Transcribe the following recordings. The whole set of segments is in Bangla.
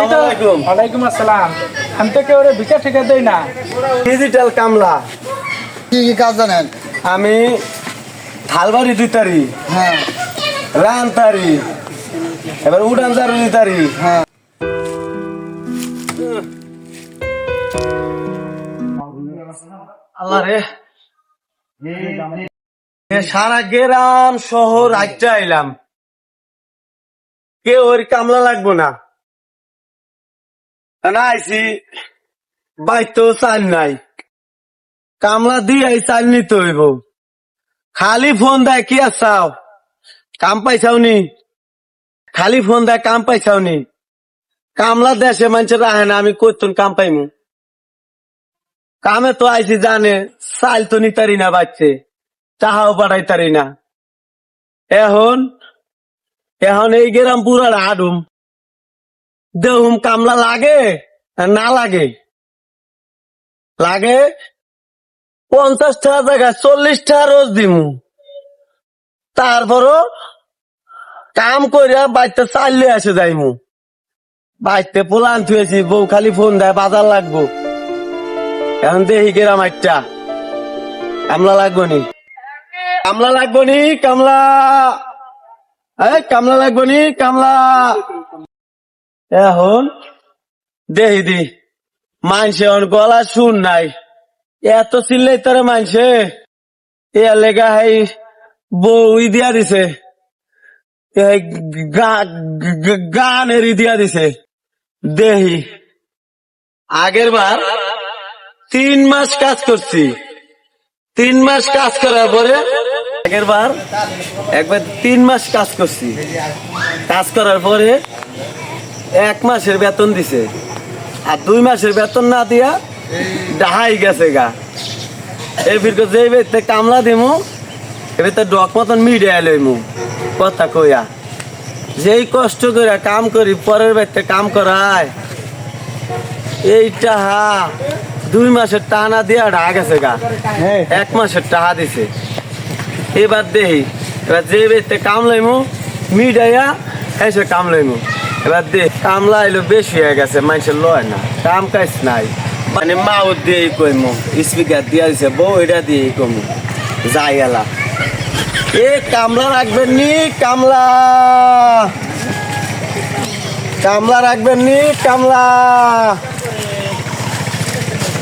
আমি তো ওয়ালাইকুম আসসালাম। আমি তো কেউ ভিক্ষা ঠিকা দেই না। ডিজিটাল কামলা। কি কি কাজ জানেন? আমি থালবাড়ি দুই তারি হ্যাঁ। রান তারি এবার উড়ান চারু দুই তারি হ্যাঁ। আল্লাহ রে। সারা গ্রাম শহর আইটা আইলাম। কে ওর কামলা লাগবো না। না বাইতো চাল নাই কামলা দিয়ে আই চাল নিতে হইব খালি ফোন দেয় কি আসাও কাম পাইছাও নি খালি ফোন দেয় কাম পাইছাও নি কামলা দেশে মানুষের রাহে না আমি করতুন কাম পাইমু কামে তো আইসি জানে চাল তো নিতারি না বাচ্চে চাহাও পাঠাই তারি না এখন এখন এই গ্রাম পুরা হাডুম দেহুম কামলা লাগে না লাগে? লাগে? পঞ্চাশ টাকা জায়গা চল্লিশ টাকা রোজ দিমু। তারপরও কাম করিয়া বাড়িতে চাললে আসে যাইমু। বাড়িতে পোলান থুয়েছি বউ খালি ফোন দেয়, বাজার লাগবো। এখন দেখি গেরাম একটা কামলা লাগবো নি? কামলা লাগবো নি, কামলা? কামলা লাগবো নি, কামলা? এখন দেখি দি মানছে এখন গলা শুন নাই। এত চিল্লাই তারা মানছে এ লেগা হাই বউ ই দিয়া দিছে। গানের দিয়া দিছে। দেহি, আগের বার তিন মাস কাজ করছি। তিন মাস কাজ করার পরে আগের বার একবার তিন মাস কাজ করছি। কাজ করার পরে এক মাসের বেতন দিছে। আর দুই মাসের বেতন না দিয়া ডাহাই গেছে গা। এই ফিরকে যে বেতে কামলা দিমু এবার তো ডক মতন মিডিয়া লইমু। কথা কইয়া। যেই কষ্ট করে কাম করি পরের বাড়িতে কাম করায়। এইটা হা দুই মাসের টানা দিয়া ঢা গেছে গা। এক মাসের টাহা দিছে। এবার দেহি এবার যে বেতে কাম লইমু মিডাইয়া এসে কাম লইমু। এবার দে কামলা এলো বেশি হয়ে গেছে, মানুষের লয় না, কাম কাজ নাই। মানে মাও দিয়ে কইমু, স্পিকার দিয়া দিছে, বউ এটা দিয়ে কমু যাই এলা। এ, কামলা রাখবেন নি, কামলা। কামলা রাখবেন নি, কামলা।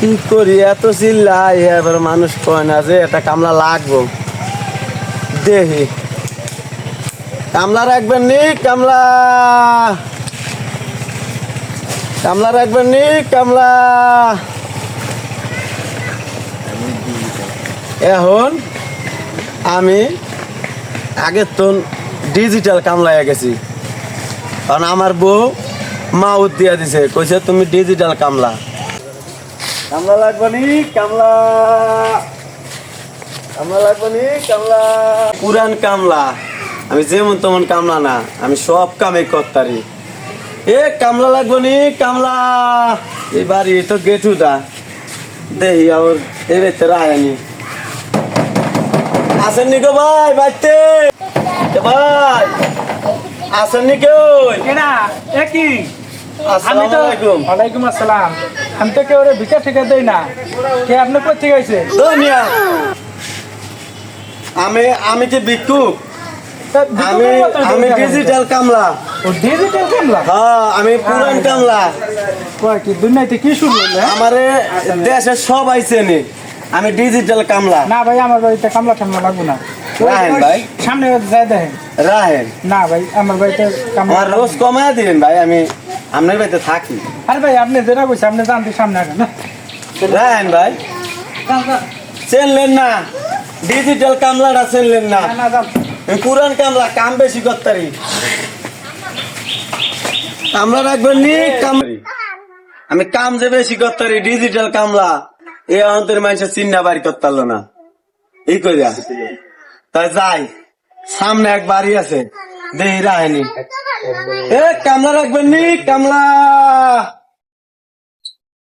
কি করি, এত চিল্লাই এবার মানুষ কয় না যে, এটা কামলা লাগবো। দেহি। কামলা রাখবেন নি, কামলা। কামলা রাখবেন নি, কামলা। এখন আমি আগে তো ডিজিটাল কামলায় গেছি। কারণ আমার বউ মাউত দিয়া দিছে, কইছে তুমি ডিজিটাল কামলা। কামলা লাগবে নি, কামলা। কামলা লাগবে নি, কামলা। পুরান কামলা। আমি যেমন তেমন কামলা না আমি সব কামে করতারি। এ কামলা লাগবে নি কামলা। এই বাড়ি তো গেটুটা দেহি এই বেতে রায়নি আসেন নি গো ভাই বাড়তে। ভাই আসেন নি কেউ কেনা একই আমি তো ওয়ালাইকুম আসসালাম। আমি তো কেউ ঠিকা দেই না। কে আপনি দুনিয়া আমি আমি কি ভিক্ষুক? আমি আমি ডিজিটাল কামলা। ও ডিজিটাল কামলা? হ্যাঁ আমি পুরান কামলা। কয় কি দুনিয়াতে কি শুরু হলো হ্যাঁ? আমারে দেশে সব আইছে নি আমি ডিজিটাল কামলা। না ভাই আমার বাড়িতে কামলা টামলা লাগবো না। রাহেন ভাই। সামনে যাই দেখেন। রাহেন না ভাই আমার বাড়িতে কামলা আমার রোজ কমায় দিন ভাই আমি আপনার বাড়িতে থাকি। আরে ভাই আপনি যেটা কইছে আপনি জানতে সামনে আগে না? রাহেন ভাই। চেনলেন না। ডিজিটাল কামলাটা চেনলেন না। না, না যান পুরান কামলা কাম বেশি করতারি। কামলা রাখবেন আমি কাম যে বেশি করতারি ডিজিটাল কামলা এই অন্তর মানুষের চিন্না বাড়ি করতে না। এই কইরা। তাই যাই, সামনে এক বাড়ি আছে, দেহি রাহেনি। এ, কামলা রাখবেন নি, কামলা।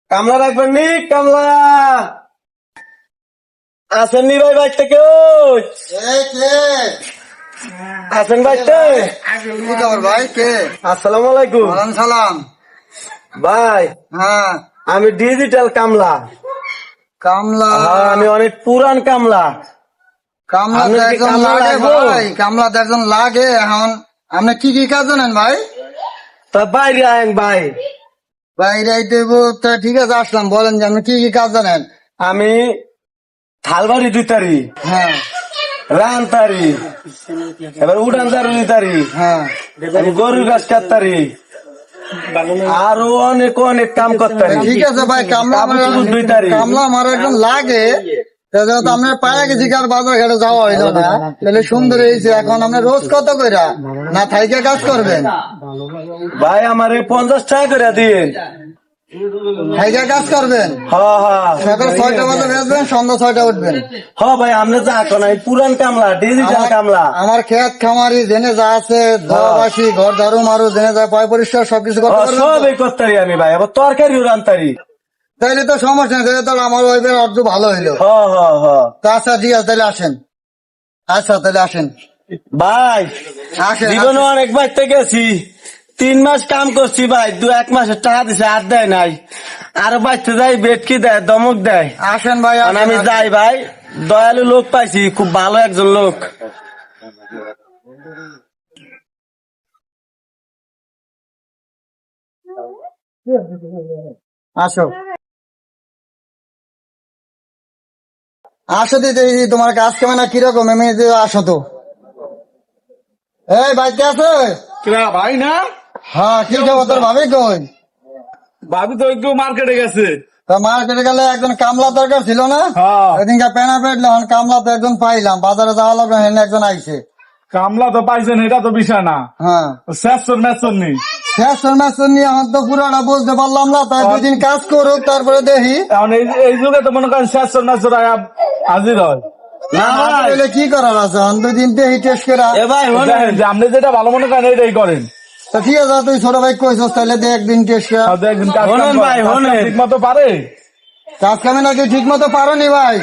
কামলা রাখবেন নি, কামলা। আসেন নি ভাই বাড়িতে কেউ? বাড়িতে কি? খবর ভাই? কে? আসসালামু আলাইকুম। ওয়ালাইকুম সালাম। ভাই হ্যাঁ। আমি ডিজিটাল কামলা। কামলা। হ্যাঁ, আমি অনেক পুরান কামলা। কামলা একজন লাগে ভাই। কামলা একজন লাগে। এখন আপনি কি কি কাজ জানেন ভাই? তা বাইরে আয়েন ভাই। বাইরে দেব তা ঠিক আছে আসলাম। বলেন যে আপনি কি কি কাজ জানেন? আমি থালবাড়ি দুই দুইতারি হ্যাঁ। রান তারি। এবার উড়ান তারি তারি। হ্যাঁ। গরুর গাছ কাটতারি আরও অনেক অনেক কাম করতারি ঠিক আছে ভাই কামলা আমার। কামলা আমার একজন লাগে। পায়ে গেছি কার বাজার ঘাটে যাওয়া হইল না। তাহলে সুন্দর হয়েছে। এখন আপনি রোজ কত কইরা না থাইকে কাজ করবেন? ভাই আমারে পঞ্চাশ টাকা করে দিন থাইকে কাজ করবেন। হ হ সকাল ছয়টা বাজে বেসবেন সন্ধ্যা ছয়টা উঠবেন। হ ভাই আপনি যা কোন পুরান কামলা ডিজিটাল কামলা। আমার খেত খামারি জেনে যা আছে ধরাবাসি ঘর ঝাড়ু মারু জেনে যা পয় পরিষ্কার সবকিছু করতে পারবেন তো? সবই করতারি আমি ভাই আবার তরকারিও রান্তারি। তাইলে তো সমস্যা নেই তাহলে আমার ওয়াইফের অর্থ ভালো হইল। হ হ হ আচ্ছা ঠিক আছে তাহলে আসেন। আচ্ছা তাহলে আসেন। ভাই আসেন জীবনে অনেক বাইতে গেছি। তিন মাস কাম করছি ভাই দু এক মাসের টাকা দিছে আর দেয় নাই। আর বাইতে যাই বেটকি দেয় দমক দেয়। আসেন ভাই আমি যাই ভাই দয়ালু লোক পাইছি খুব ভালো একজন লোক। আসো। আসো দিদি তোমার কাজ কেমন না কীরকম? এমনি আসো তো। এই আছে? কিরা ভাই না? হ্যাঁ কি খবর তোর ভাবি কই? ভাবি তো একটু মার্কেটে গেছে। তো মার্কেটে গেলে একজন কামলা দরকার ছিল না? হ্যাঁ। পেনা পেটলো কামলা তো একজন পাইলাম। বাজারে যাওয়া লাগবে হেন একজন আইছে। কামলা তো পাইছেন এটা তো বিষয় না। হ্যাঁ। শেষর নেই। নিয়ে এখন তো পুরাটা বুঝতে পারলাম না তাই দুদিন কাজ করুক তারপরে দেখি। এখন এই এই যুগে তো মনে করেন শেষর মেসর হাজির হয়। কি করার আছে? এখন দুদিন দেখি টেস্ট করা। এ ভাই শোনেন, দেখেন যে আপনি যেটা ভালো মনে করেন এটাই করেন। ঠিক আছে তুই ছোট ভাই কইছস তাহলে দে একদিন টেস্ট ভাই। ঠিক মতো পারে কাজ কামে নাকি ঠিক মতো পারো? নি ভাই?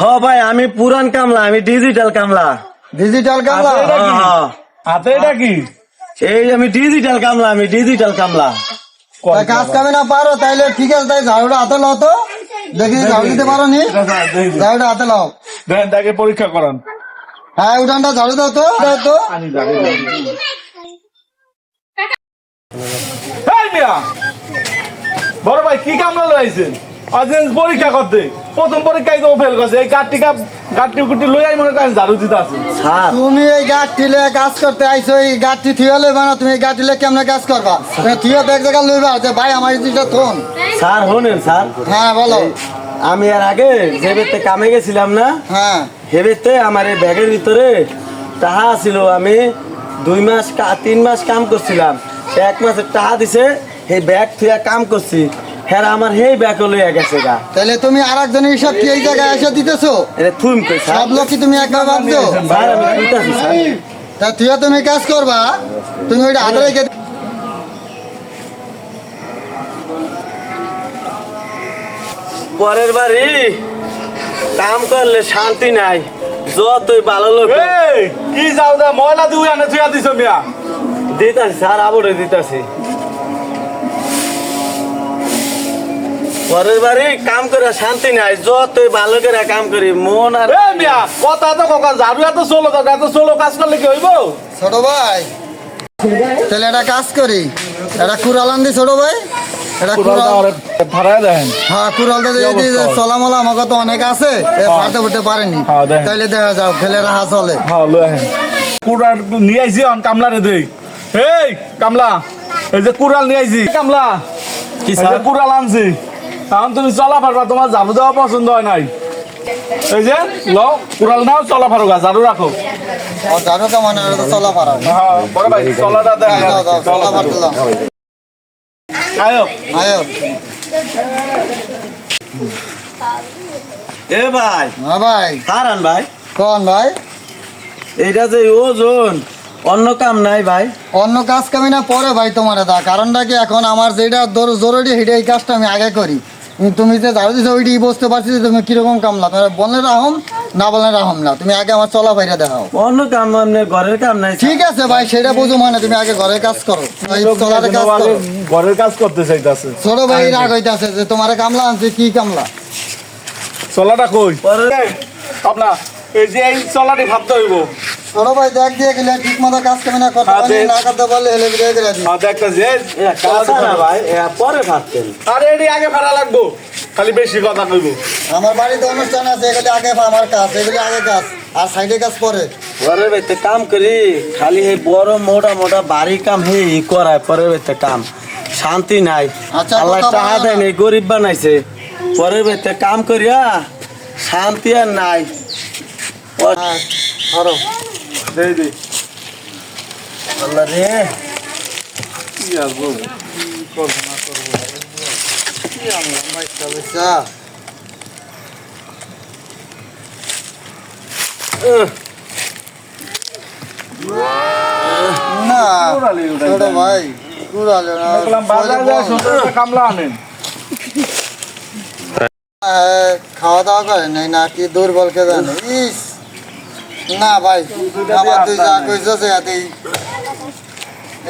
হ ভাই আমি পুরান কামলা আমি ডিজিটাল কামলা। ডিজিটাল কামলা। হাতে এটা কি? এই আমি ডিজিটাল কামলা আমি ডিজিটাল কামলা। কাজ কামে না পারো তাইলে ঠিক আছে তাই ঝাড়ুটা হাতে লাও তো। দেখি ঝাড়ু দিতে পারো নি ঝাড়ুটা হাতে লাও। দেখেন তাকে পরীক্ষা করান। হ্যাঁ উঠানটা ঝাড়ু দাও তো দাও তো এই মিয়া। বড় ভাই কি কামলা অজেন্স পরীক্ষা করতে। প্রথম পরীক্ষায় তো ফেল করছে। এই গাঠটি কাপ গাঠটি গুটি লই আই মনে করেন ঝাড়ু দিতে আছে। তুমি এই কাজ করতে আইছো এই গাঠটি থিয়লে মানে তুমি এই গাঠটিলে কেমনে কাজ করবা? তুমি থিয় তো এক জায়গায় লইবা যে ভাই আমার জিনিসটা থন। স্যার শোনেন স্যার। হ্যাঁ বলো। আমি এর আগে যে বেতে কামে গেছিলাম না হ্যাঁ। হেবেতে আমার এই ব্যাগের ভিতরে তাহা ছিল। আমি দুই মাস কা- তিন মাস কাম করছিলাম। এক মাসের টাহা দিছে সেই ব্যাগ থুয়া কাম করছি। হ্যাঁ আমার সেই ব্যাগ লইয়া গেছে গা। তাহলে তুমি আর একজনের হিসাব কি এই জায়গায় এসে দিতেছো? এটা থুম কই সব লোক কি তুমি একবার ভাবছ স্যার আমি কইতাছি স্যার। তা তুই তুমি কাজ করবা? তুমি ওইটা হাতে রেখে পরের বাড়ি কাম করলে শান্তি নাই যতই ভালো লোক এই কি যাও দা ময়লা দুই আনে তুই দিছ মিয়া। দিতাছি স্যার আবরে দিতাছি। পরের বাড়ি কাম করে শান্তি নাই যতই ভালো করে কাম করি মন আর কথা তো কোকা ঝাড়ু এত চলো এত চলো কাজ করলে কি হইব? ছোট ভাই তাহলে একটা কাজ করি একটা কুড়াল আন দি ছোট ভাই এটা কুড়াল ভাড়া দেন। হ্যাঁ কুড়ালটা যদি অবস্থা? চলামলা আমাকে তো অনেক আছে উঠতে পারেনি। হ্যাঁ, তাইলে দেখা যাও ফেলে রাখা চলে। হ্যাঁ লই আহেন। কুড়াল নিয়ে আইছি কামলারে দেই। এই কামলা এই যে কুড়াল নিয়ে আইছি। কামলা কি স্যার? কুড়াল আনছি। এখন তুমি চলা পারবা তোমার ঝাড়ু দেওয়া পছন্দ হয় নাই। এই যে ল কুড়াল নাও চলা পারোগা ঝাড়ু রাখো। এটা তো চলা পারা হ্যাঁ বড় ভাই চলাটা দেখ। দাও চলা পারতে আয়ো। আয়ো। এ ভাই হ্যাঁ ভাই। কারণ ভাই। কোন ভাই? এইটা যে ওজন। অন্য কাম নাই ভাই। অন্য কাজ কামি না পরে ভাই তোমার দা কারণটা কি এখন আমার যেটা দর- জরুরি সেটা এই কাজটা আমি আগে করি। তুমি যে ঝাড়ু দিছো ওইটাই বুঝতে পারছি যে তুমি কীরকম কামলা তোমার বলে রাখুন না বলেন রাহম না। তুমি আগে আমার চলা বাইরে দেখাও। অন্য কাম এমনি ঘরের কাম নাই ঠিক আছে ভাই সেটা বুঝো মানে তুমি আগে ঘরের কাজ করো। চলার কাজ করো। ঘরের কাজ করতে চাইতাছে। ছোট ভাই রাগ হইতাছে যে তোমার কামলা আনছে কি কামলা? চলাটা কই? পরে আপনার এই যে এই চলাটি ভাবতে হইব। ছোট ভাই দেখ দিয়ে গেলে ঠিক মতো কাজ কামে না করতে না করতে পারলে হেলে বিদায় করে দিই আর দেখতে যে এ, না ভাই পরে ভাবতেন আরে এটি আগে ভাড়া লাগবো। খালি বেশি কথা কইব। আমার বাড়িতে অনুষ্ঠান আছে এগুলি আগে আমার কাজ এগুলি আগে কাজ আর সাইডে কাজ পরে। বেতে কাম করি খালি হে বড় মোটা মোটা বাড়ি কাম হে ই করায় পরের বেতে কাম। শান্তি নাই। আচ্ছা, আল্লাহ কথা টাকা দেয় নাই গরিব বানাইছে। পরের বেতে কাম করিয়া শান্তি আর নাই। হ্যাঁ ধরো। দেই দেই আল্লাহ রে কি আর বলব? উহ, না কুড়ালি উঠাই ছোট ভাই কুড়ালে না বাজার যায় সুন্দর কামলা আনেন। হ্যাঁ, খাওয়া দাওয়া করে নাই না কি দুর্বল কে জানে? ইস। না ভাই আমার তুই যা কইছস এতেই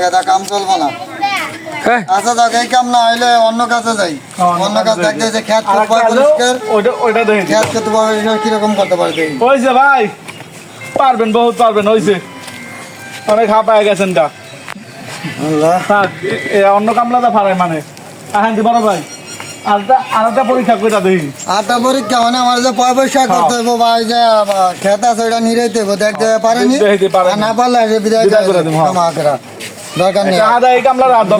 এটা কাম চলবো না। আচ্ছা দেখ এই কাম না হইলে অন্য কাছে যাই। অন্য কাজ দেখতে যে খেত আর খুব একটা আলো, পরিষ্কার। ওইটা ওইটা দেখেন খেত খেত পরিষ্কার কীরকম করতে পারে দেখি। হয়েছে ভাই পারবেন বহুত পারবেন হয়েছে অনেক হাঁপায় গেছেন গা। আল্লাহ। এ অন্য কামলাটা ফারাই মানে। আহান বড় ভাই। পরীক্ষা করে দেখি আটটা পরীক্ষা মানে আমার যে পয় পয়সা করতে হইব ভাই যে খেত আছে ওইটা নিরাইতে হইব দেখতে পারেনি পারেনি। না পারলে এসে বিদায় বিদায় করে করে দিবো, হ্যাঁ। দরকার নেই।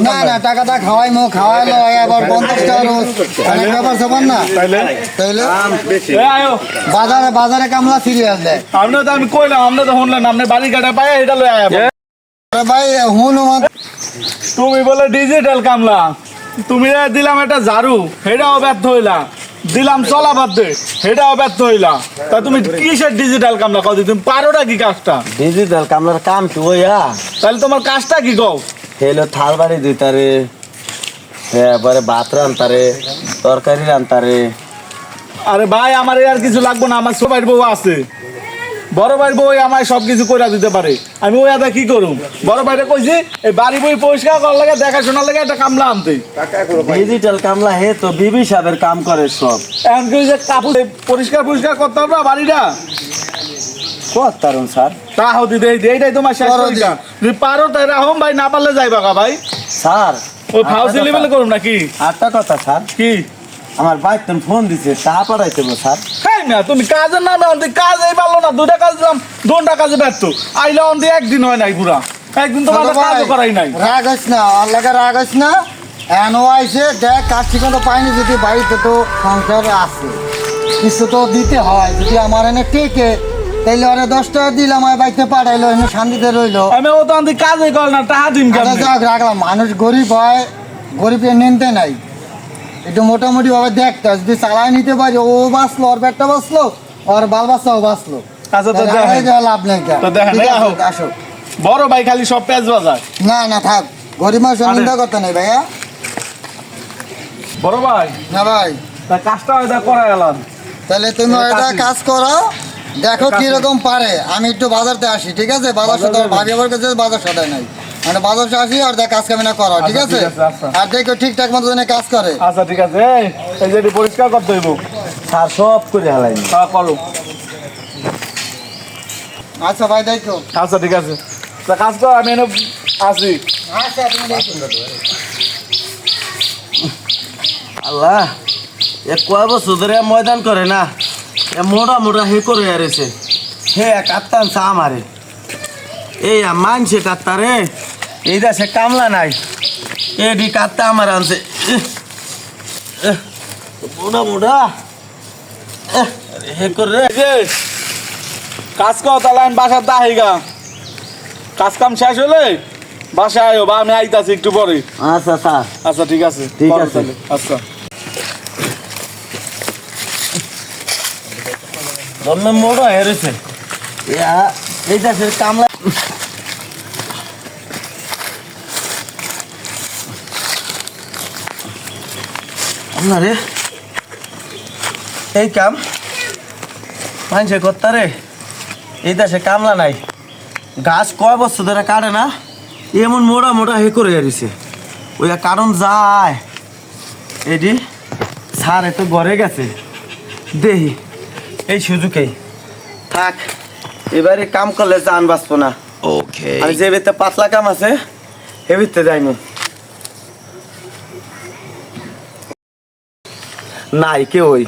না না টাকাটা খাওয়াই মো খাওয়াইলো আবার পঞ্চাশ টাকা রোজ। অনেক ব্যাপার স্যাপার না। তাইলে তাইলে কাম বেশি। এ আয়ো। বাজারে বাজারে কামলা সিরিয়াল দেয় আপনি তো আমি কইলাম আপনি তো শুনলেন আপনি বাড়ি কাটা পায় এটা লয়ে আয়া আরে ভাই হুন তুমি বলে ডিজিটাল কামলা। তুমি দিলাম একটা ঝাড়ু সেটাও ব্যর্থ হইলা। দিলাম চলা বাদ দে সেটাও ব্যর্থ হইলা। তা তুমি কিসের ডিজিটাল কামলা কদি তুমি পারোটা কি কাজটা? ডিজিটাল কামলার কাম কি ওইয়া তাহলে তোমার কাজটা কি কও? হেলো থাল বাড়ি দিতারে এবারে ভাত রান্তারে তরকারি রান্তারে আরে ভাই আমার আর কিছু লাগবো না আমার সবাই বউ আছে। বড় ভাইয়ের বউ আমায় সব কিছু করে দিতে পারে। আমি ওই আদা কি করুম? বড় ভাইরে কইছি এই বাড়ি বই পরিষ্কার করার লাগে দেখাশোনার লাগে একটা কামলা আনতে। ডিজিটাল কামলা হে তো বিবি সাহেবের কাম করে সব। এখন কি যে কাপড় পরিষ্কার পরিষ্কার করতে হবে না বাড়িটা? করতারুন স্যার। তা হতে দেই দেই এইটাই তোমার শেষ। পরীক্ষা যদি পারো তাই রাহম ভাই না পারলে যাইবা গা ভাই। স্যার ওই ফাউসি লেভেলে করুম নাকি? আটটা কথা স্যার। কি? আমার বাইক তুমি ফোন দিছে তা পাঠাইতে বো, স্যার। খাই না তুমি কাজের নামে অন্তে কাজ এই পারল না দুটা কাজ দিলাম দুটা কাজে ব্যর্থ আইলে অন্তে একদিন হয় নাই পুরা। একদিন ছোট ভাই, করাই নাই। রাগ হইস না আল্লাহকে রাগ হইস না। এনো আইসে দেখ কাজ ঠিকানা পাইনি যদি বাড়িতে তো সংসারে আছে। কিছু তো দিতে হয় যদি আমার এনে টেকে তাইলে ওরা দশ টাকা দিলাম আমার বাড়িতে পাঠাইলো এনে শান্তিতে রইল। আমি ও তো অন্তে কাজই করে না টাকা দিন আচ্ছা রাখলাম। মানুষ গরিব হয় গরিবের নিতে নাই। একটু মোটামুটি ভাবে দেখতে। যদি চালায় নিতে পারি ও বাঁচলো ওর পেটটা বাঁচলো ওর বাল বাচ্চাও বাঁচলো। আচ্ছা তো দেখেন। লাভ নেই তো দেখেন। আসো বড় ভাই খালি সব পেঁয়াজ বাজার। না না থাক। গরিব মানুষের আরে। নিন্দা করতে নেই ভাইয়া। বড় ভাই। না ভাই। তা কাজটা হয়তো করা গেলাম। তাহলে তুমি কাজ- করো দেখো কীরকম পারে। আমি একটু বাজারতে আসি ঠিক আছে? বাজার সাথে ভাবি আবার কাছে বাজার সদায় নাই। মানে বাজার আসি আর দেখ কাজ কামে না করো ঠিক আচ্ছা, আছে? ঠিক আছে, আচ্ছা। আর দেখো ঠিকঠাক মতো যেন কাজ করে। আচ্ছা ঠিক আছে এই, যে পরিষ্কার করতে হইব। স্যার সব করে হালাইনি। তা করো। আচ্ছা ভাই দেখো। আচ্ছা ঠিক আছে। তা কাজ কর আমি এনে আসি। আচ্ছা তুমি দেখো। আল্লাহ এ কয় বছর ধরে ময়দান করে না এ মোটা মোটা হে করে আরেছে হে কাত্তান চা মারে এই মানছে কাত্তারে এই দেশে কামলা নাই। এডি কাত্তা আমার আনছে। মোটা মোটা হে করে কাজ কর আমি বাসার দাহিগা কাজ কাম শেষ হলে বাসায় আয়ো বা আমি আইতাছি একটু পরে। আচ্ছা স্যার আচ্ছা ঠিক আছে। ঠিক আছে। আচ্ছা। মোটা হেরেছে এই দেশের কামলা আপনারে। এই কাম মানুষে করতারে এই দেশে কামলা নাই। গাছ কয় বছর ধরে কাটে না এমন মোটা মোটা হে করে দিছে ওই কারণ যায়। এটি স্যার এত ঘরে গেছে। দেহি এই সুযোগেই থাক এবারে কাম করলে জান বাঁচবো না। ওকে আর যে বেতে পাতলা কাম আছে এ ভিতরে নাই, কে ওই?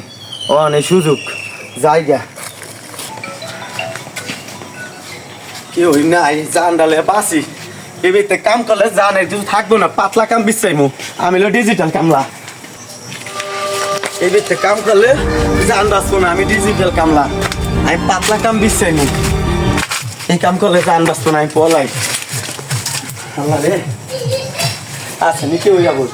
অনেক সুযোগ, জায়গা। কে ওই নাই জান ডালে বাসি এ বেতে কাম করলে জানের কিছু থাকব না, পাতলা কাম বিচাইমু আমি হলো ডিজিটাল কামলা। এই বেতে কাম করলে জান বাঁচবো না, আমি ডিজিটাল কামলা। আমি পাতলা কাম বিচাইমু এই কাম করলে জান বাঁচবো না, আমি পলাই। আল্লাহ রে। আচ্ছা নিচে হইয়া বল।